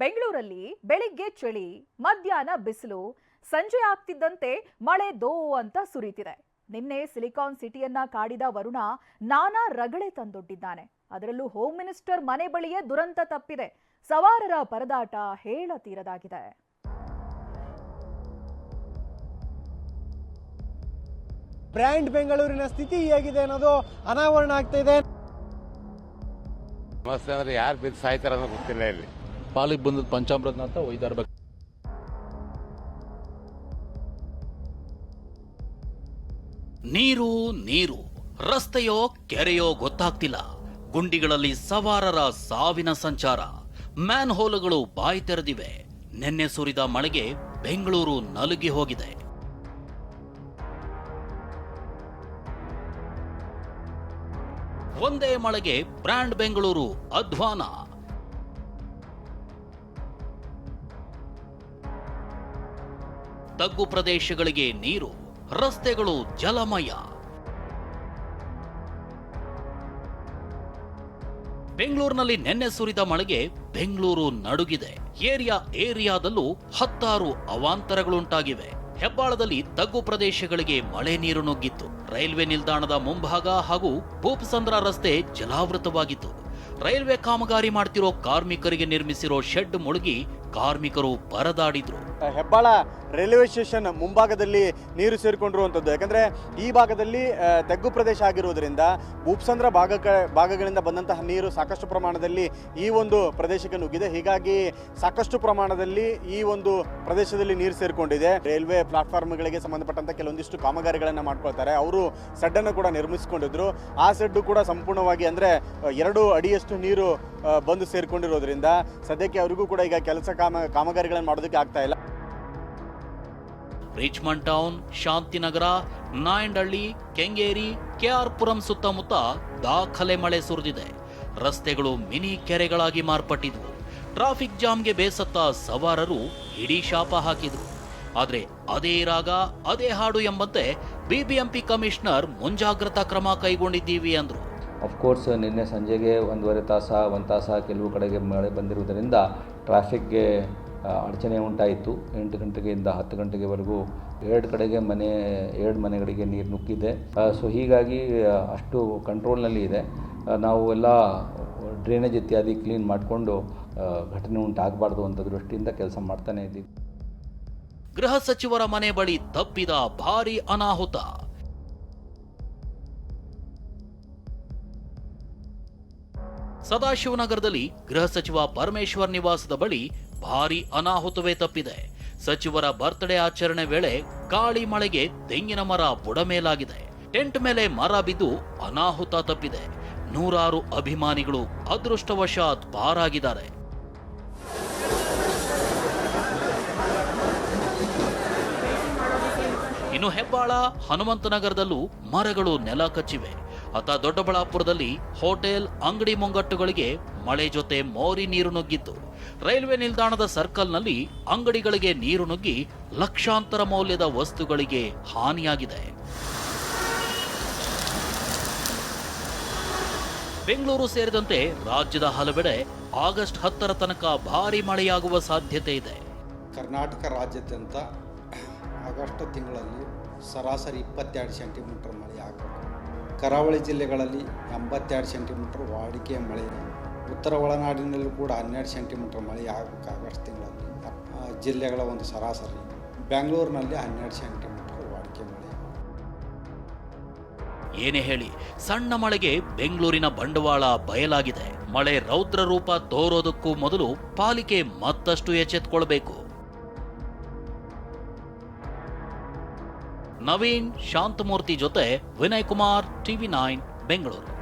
ಬೆಂಗಳೂರಲ್ಲಿ ಬೆಳಿಗ್ಗೆ ಚಳಿ ಮಧ್ಯಾಹ್ನ ಬಿಸಿಲು ಸಂಜೆ ಆಗ್ತಿದ್ದಂತೆ ಮಳೆ ದೋ ಅಂತ ಸುರಿತಿದೆ. ನಿನ್ನೆ ಸಿಲಿಕಾನ್ ಸಿಟಿಯನ್ನ ಕಾಡಿದ ವರುಣ ನಾನಾ ರಗಳೆ ತಂದೊಡ್ಡಿದ್ದಾನೆ. ಅದರಲ್ಲೂ ಹೋಮ್ ಮಿನಿಸ್ಟರ್ ಮನೆ ಬಳಿಯೇ ದುರಂತ ತಪ್ಪಿದೆ. ಸವಾರರ ಪರದಾಟ ಹೇಳ ತೀರದಾಗಿದೆ ಬ್ರ್ಯಾಂಡ್ ಬೆಂಗಳೂರಿನ ಸ್ಥಿತಿ ಹೇಗಿದೆ ಅನ್ನೋದು ಅನಾವರಣ ಆಗ್ತಾ ಇದೆ. ಸಮಸ್ಯೆ ಅಂದ್ರೆ ಯಾರು ಬಿದ್ದು ಸಾಯ್ತಾರ ಗೊತ್ತಿಲ್ಲ ಇಲ್ಲಿ. ಪಾಲಿಗೆ ಬಂದದ್ದು ಪಂಚಾಮೃತನ ಅಂತ ಒಯ್ತಾ ನೀರು ನೀರು. ರಸ್ತೆಯೋ, ಕೆರೆಯೋ ಗೊತ್ತಾಗ್ತಿಲ್ಲ. ಗುಂಡಿಗಳಲ್ಲಿ ಸವಾರರ ಸಾವಿನ ಸಂಚಾರ. ಮ್ಯಾನ್ ಹೋಲುಗಳು ಬಾಯಿ ತೆರೆದಿವೆ. ನಿನ್ನೆ ಸುರಿದ ಮಳೆಗೆ ಬೆಂಗಳೂರು ನಲುಗಿ ಹೋಗಿದೆ. ಒಂದೇ ಮಳೆಗೆ ಬ್ರ್ಯಾಂಡ್ ಬೆಂಗಳೂರು ಅಧ್ವಾನ. ತಗ್ಗು ಪ್ರದೇಶಗಳಿಗೆ ನೀರು, ರಸ್ತೆಗಳು ಜಲಮಯ. ಬೆಂಗಳೂರಿನಲ್ಲಿ ನಿನ್ನೆ ಸುರಿದ ಮಳೆಗೆ ಬೆಂಗಳೂರು ನಡುಗಿದೆ. ಏರಿಯಾ ಏರಿಯಾದಲ್ಲೂ ಹತ್ತಾರು ಅವಾಂತರಗಳುಂಟಾಗಿವೆ. ಹೆಬ್ಬಾಳದಲ್ಲಿ ತಗ್ಗು ಪ್ರದೇಶಗಳಿಗೆ ಮಳೆ ನೀರು ನುಗ್ಗಿತ್ತು. ರೈಲ್ವೆ ನಿಲ್ದಾಣದ ಮುಂಭಾಗ ಹಾಗೂ ಭೂಪಸಂದ್ರ ರಸ್ತೆ ಜಲಾವೃತವಾಗಿತ್ತು. ರೈಲ್ವೆ ಕಾಮಗಾರಿ ಮಾಡ್ತಿರೋ ಕಾರ್ಮಿಕರಿಗೆ ನಿರ್ಮಿಸಿರೋ ಶೆಡ್ ಮುಳುಗಿ ಕಾರ್ಮಿಕರು ಪರದಾಡಿದ್ರು. ಹೆಬ್ಬಾಳ ರೈಲ್ವೆ ಸ್ಟೇಷನ್ ಮುಂಭಾಗದಲ್ಲಿ ನೀರು ಸೇರಿಕೊಂಡಿರುವಂಥದ್ದು. ಯಾಕಂದ್ರೆ ಈ ಭಾಗದಲ್ಲಿ ತಗ್ಗು ಪ್ರದೇಶ ಆಗಿರುವುದರಿಂದ ಉಪ್ಸಂದ್ರ ಭಾಗ ಭಾಗಗಳಿಂದ ಬಂದಂತಹ ನೀರು ಸಾಕಷ್ಟು ಪ್ರಮಾಣದಲ್ಲಿ ಈ ಒಂದು ಪ್ರದೇಶಕ್ಕೆ ನುಗ್ಗಿದೆ. ಹೀಗಾಗಿ ಸಾಕಷ್ಟು ಪ್ರಮಾಣದಲ್ಲಿ ಈ ಒಂದು ಪ್ರದೇಶದಲ್ಲಿ ನೀರು ಸೇರಿಕೊಂಡಿದೆ. ರೈಲ್ವೆ ಪ್ಲಾಟ್ಫಾರ್ಮ್ಗಳಿಗೆ ಸಂಬಂಧಪಟ್ಟಂತ ಕೆಲವೊಂದಿಷ್ಟು ಕಾಮಗಾರಿಗಳನ್ನು ಮಾಡ್ಕೊಳ್ತಾರೆ. ಅವರು ಸೆಡ್ಡನ್ನು ಕೂಡ ನಿರ್ಮಿಸಿಕೊಂಡಿದ್ರು. ಆ ಸೆಡ್ಡು ಕೂಡ ಸಂಪೂರ್ಣವಾಗಿ ಅಂದ್ರೆ ಎರಡು ಅಡಿಯಷ್ಟು ನೀರು ಬಂದು ಸೇರಿಕೊಂಡಿರೋದ್ರಿಂದ ಸದ್ಯಕ್ಕೆ ಅವರಿಗೂ ಕೂಡ ಈಗ ಕೆಲಸ ಕಾಮ ಕಾಮಗಾರಿಗಳನ್ನು ಮಾಡೋದಕ್ಕೆ ಆಗ್ತಾ ಇಲ್ಲ. ರಿಚ್ಮಂಡ್ ಟೌನ್ ಶಾಂತಿನಗರ, ನಾಯಂಡಹಳ್ಳಿ, ಕೆಂಗೇರಿ ಕೆಆರ್ ಪುರಂ ಸುತ್ತಮುತ್ತ ದಾಖಲೆ ಮಳೆ ಸುರಿದಿದೆ. ರಸ್ತೆಗಳು ಮಿನಿ ಕೆರೆಗಳಾಗಿ ಮಾರ್ಪಟ್ಟಿದ್ವು. ಟ್ರಾಫಿಕ್ ಜಾಮ್ಗೆ ಬೇಸತ್ತ ಸವಾರರು ಇಡೀ ಶಾಪ ಹಾಕಿದ್ರು. ಆದರೆ ಅದೇ ರಾಗ, ಅದೇ ಹಾಡು ಎಂಬಂತೆ ಬಿಬಿಎಂಪಿ ಕಮಿಷನರ್ ಮುಂಜಾಗ್ರತಾ ಕ್ರಮ ಕೈಗೊಂಡಿದ್ದೀವಿ ಅಂದ್ರು. ಅಫ್ಕೋರ್ಸ್ ನಿನ್ನೆ ಸಂಜೆಗೆ ಒಂದೂವರೆ ತಾಸ, ಒಂದು ತಾಸ ಕೆಲವು ಕಡೆಗೆ ಮಳೆ ಬಂದಿರುವುದರಿಂದ ಟ್ರಾಫಿಕ್ಗೆ ಅಡಚಣೆ ಉಂಟಾಯಿತು. ಎಂಟು ಗಂಟೆಗೆಯಿಂದ ಹತ್ತು ಗಂಟೆಗೆವರೆಗೂ ಎರಡು ಕಡೆಗೆ ಮನೆ, ಎರಡು ಮನೆಗಳಿಗೆ ನೀರು ನುಗ್ಗಿದೆ. ಸೊ ಹೀಗಾಗಿ ಅಷ್ಟು ಕಂಟ್ರೋಲ್ನಲ್ಲಿ ಇದೆ. ನಾವು ಎಲ್ಲ ಡ್ರೈನೇಜ್ ಇತ್ಯಾದಿ ಕ್ಲೀನ್ ಮಾಡಿಕೊಂಡು ಘಟನೆ ಉಂಟಾಗಬಾರ್ದು ಅಂತ ದೃಷ್ಟಿಯಿಂದ ಕೆಲಸ ಮಾಡ್ತಾನೆ ಇದ್ದೀವಿ. ಗೃಹ ಸಚಿವರ ಮನೆ ಬಳಿ ತಪ್ಪಿದ ಭಾರಿ ಅನಾಹುತ. ಸದಾಶಿವನಗರದಲ್ಲಿ ಗೃಹ ಸಚಿವ ಪರಮೇಶ್ವರ್ ನಿವಾಸದ ಬಳಿ ಭಾರಿ ಅನಾಹುತವೇ ತಪ್ಪಿದೆ. ಸಚಿವರ ಬರ್ತ್ಡೇ ಆಚರಣೆ ವೇಳೆ ಗಾಳಿ ಮಳೆಗೆ ತೆಂಗಿನ ಮರ ಬುಡಮೇಲಾಗಿದೆ. ಟೆಂಟ್ ಮೇಲೆ ಮರ ಬಿದ್ದು ಅನಾಹುತ ತಪ್ಪಿದೆ. ನೂರಾರು ಅಭಿಮಾನಿಗಳು ಅದೃಷ್ಟವಶಾತ್ ಪಾರಾಗಿದ್ದಾರೆ. ಇನ್ನು ಹೆಬ್ಬಾಳ ಹನುಮಂತನಗರದಲ್ಲೂ ಮರಗಳು ನೆಲ ಕಚ್ಚಿವೆ. ಅತ ದೊಡ್ಡಬಳ್ಳಾಪುರದಲ್ಲಿ ಹೋಟೆಲ್ ಅಂಗಡಿ ಮುಂಗಟ್ಟುಗಳಿಗೆ ಮಳೆ ಜೊತೆ ಮೋರಿ ನೀರು ನುಗ್ಗಿತ್ತು. ರೈಲ್ವೆ ನಿಲ್ದಾಣದ ಸರ್ಕಲ್ನಲ್ಲಿ ಅಂಗಡಿಗಳಿಗೆ ನೀರು ನುಗ್ಗಿ ಲಕ್ಷಾಂತರ ಮೌಲ್ಯದ ವಸ್ತುಗಳಿಗೆ ಹಾನಿಯಾಗಿದೆ. ಬೆಂಗಳೂರು ಸೇರಿದಂತೆ ರಾಜ್ಯದ ಹಲವೆಡೆ ಆಗಸ್ಟ್ ಹತ್ತರ ತನಕ ಭಾರಿ ಮಳೆಯಾಗುವ ಸಾಧ್ಯತೆ ಇದೆ. ಕರ್ನಾಟಕ ರಾಜ್ಯಾದ್ಯಂತ ಆಗಸ್ಟ್ ತಿಂಗಳಲ್ಲಿ ಸರಾಸರಿ ಇಪ್ಪತ್ತೆರಡು ಸೆಂಟಿಮೀಟರ್ ಮಳೆ ಆಗಬೇಕು ಕರಾವಳಿ ಜಿಲ್ಲೆಗಳಲ್ಲಿ ಎಂಬತ್ತೆರಡು ಸೆಂಟಿಮೀಟರ್ ವಾಡಿಕೆಯ ಮಳೆ ಇದೆ. ಉತ್ತರ ಒಳನಾಡಿನಲ್ಲೂ ಕೂಡ ಹನ್ನೆರಡು ಸೆಂಟಿಮೀಟರ್ ಮಳೆ ಆಗಬೇಕು ತಿಂಗಳಲ್ಲಿ ಜಿಲ್ಲೆಗಳ ಒಂದು ಸರಾಸರಿ ಬೆಂಗಳೂರಿನಲ್ಲಿ ಹನ್ನೆರಡು ಸೆಂಟಿಮೀಟರ್ ವಾಡಿಕೆ ಮಳೆ ಏನೇ ಹೇಳಿ, ಸಣ್ಣ ಮಳೆಗೆ ಬೆಂಗಳೂರಿನ ಬಂಡವಾಳ ಬಯಲಾಗಿದೆ ಮಳೆ ರೌದ್ರ ರೂಪ ತೋರೋದಕ್ಕೂ ಮೊದಲು ಪಾಲಿಕೆ ಮತ್ತಷ್ಟು ಎಚ್ಚೆತ್ಕೊಳ್ಬೇಕು ನವೀನ್ ಶಾಂತಮೂರ್ತಿ ಜೊತೆ ವಿನಯ್ ಕುಮಾರ್ ಟಿವಿ ನೈನ್ ಬೆಂಗಳೂರು.